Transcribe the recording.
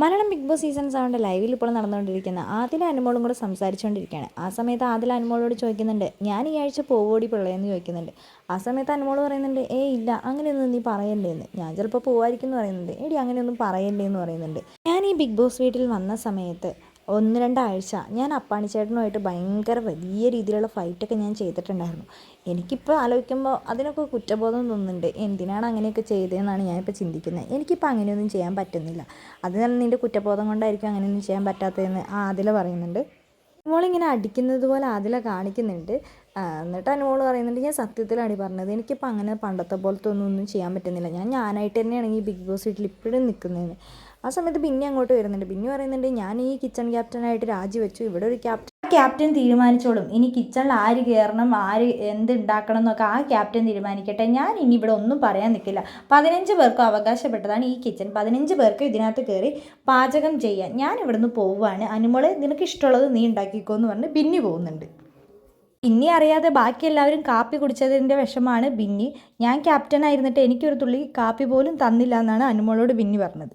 Malayalam big Boss season സെവന്റെ ലൈവിൽ ഇപ്പോൾ നടന്നുകൊണ്ടിരിക്കുന്ന ആദില അനുമോളും കൂടെ സംസാരിച്ചുകൊണ്ടിരിക്കുകയാണ്. ആ സമയത്ത് ആദില അനുമോളോട് ചോദിക്കുന്നുണ്ട് ഞാൻ ഈ ആഴ്ച പോവോടി പിള്ളയെന്ന് ചോദിക്കുന്നുണ്ട്. ആ സമയത്ത് അനുമോൾ പറയുന്നുണ്ട് ഏ ഇല്ല അങ്ങനെയൊന്നും നീ പറയല്ലേ എന്ന്. ഞാൻ ചിലപ്പോൾ പോവായിരിക്കും എന്ന് പറയുന്നുണ്ട്. എടി അങ്ങനെയൊന്നും പറയല്ലേ എന്ന് പറയുന്നുണ്ട്. ഞാൻ ഈ ബിഗ് ബോസ് വീട്ടിൽ വന്ന സമയത്ത് ഒന്ന് രണ്ടാഴ്ച ഞാൻ അപ്പാണി ചേട്ടനുമായിട്ട് ഭയങ്കര വലിയ രീതിയിലുള്ള ഫൈറ്റൊക്കെ ഞാൻ ചെയ്തിട്ടുണ്ടായിരുന്നു. എനിക്കിപ്പോൾ ആലോചിക്കുമ്പോൾ അതിനൊക്കെ കുറ്റബോധം തോന്നുന്നുണ്ട്. എന്തിനാണ് അങ്ങനെയൊക്കെ ചെയ്തതെന്നാണ് ഞാനിപ്പോൾ ചിന്തിക്കുന്നത് എനിക്കിപ്പോൾ അങ്ങനെയൊന്നും ചെയ്യാൻ പറ്റുന്നില്ല. അത് നിന്റെ കുറ്റബോധം കൊണ്ടായിരിക്കും അങ്ങനെയൊന്നും ചെയ്യാൻ പറ്റാത്തതെന്ന് ആദില പറയുന്നുണ്ട്. മോളിങ്ങനെ അടിക്കുന്നത് പോലെ അതിലെ കാണിക്കുന്നുണ്ട്. എന്നിട്ട് അനുമോൾ പറയുന്നുണ്ട് ഞാൻ സത്യത്തിലാണ് പറഞ്ഞത്. എനിക്കിപ്പോൾ അങ്ങനെ പണ്ടത്തെ പോലത്തെ ഒന്നും ഒന്നും ചെയ്യാൻ പറ്റുന്നില്ല. ഞാൻ ഞാനായിട്ട് തന്നെയാണ് ഈ ബിഗ് ബോസ് വീട്ടിൽ ഇപ്പോഴും നിൽക്കുന്നതെന്ന് ആ സമയത്ത് പിന്നെ അങ്ങോട്ട് വരുന്നുണ്ട്. പിന്നെ പറയുന്നുണ്ട് ഞാൻ ഈ കിച്ചൺ ക്യാപ്റ്റനായിട്ട് രാജിവെച്ചു ഇവിടെ ഒരു ക്യാപ്റ്റൻ ക്യാപ്റ്റൻ തീരുമാനിച്ചോളും. ഇനി കിച്ചണിൽ ആര് കയറണം ആര് എന്ത് ഉണ്ടാക്കണം എന്നൊക്കെ ആ ക്യാപ്റ്റൻ തീരുമാനിക്കട്ടെ. ഞാൻ ഇനി ഇവിടെ ഒന്നും പറയാൻ നിൽക്കില്ല പതിനഞ്ച് പേർക്കും അവകാശപ്പെട്ടതാണ് ഈ കിച്ചൺ പതിനഞ്ച് പേർക്ക് ഇതിനകത്ത് കയറി പാചകം ചെയ്യാൻ. ഞാൻ ഇവിടുന്ന് പോവുകയാണ് അനുമോളെ നിനക്ക് ഇഷ്ടമുള്ളത് നീ ഉണ്ടാക്കിക്കോ എന്ന് പറഞ്ഞ് പിന്നി പോകുന്നുണ്ട്. ബിന്നി അറിയാതെ ബാക്കി എല്ലാവരും കാപ്പി കുടിച്ചതിന്റെ വിഷമാണ് ബിന്നി. ഞാൻ ക്യാപ്റ്റൻ ആയിരുന്നിട്ട് എനിക്കൊരു തുള്ളി കാപ്പി പോലും തന്നില്ല എന്നാണ് അനുമോളോട് ബിന്നി പറഞ്ഞത്.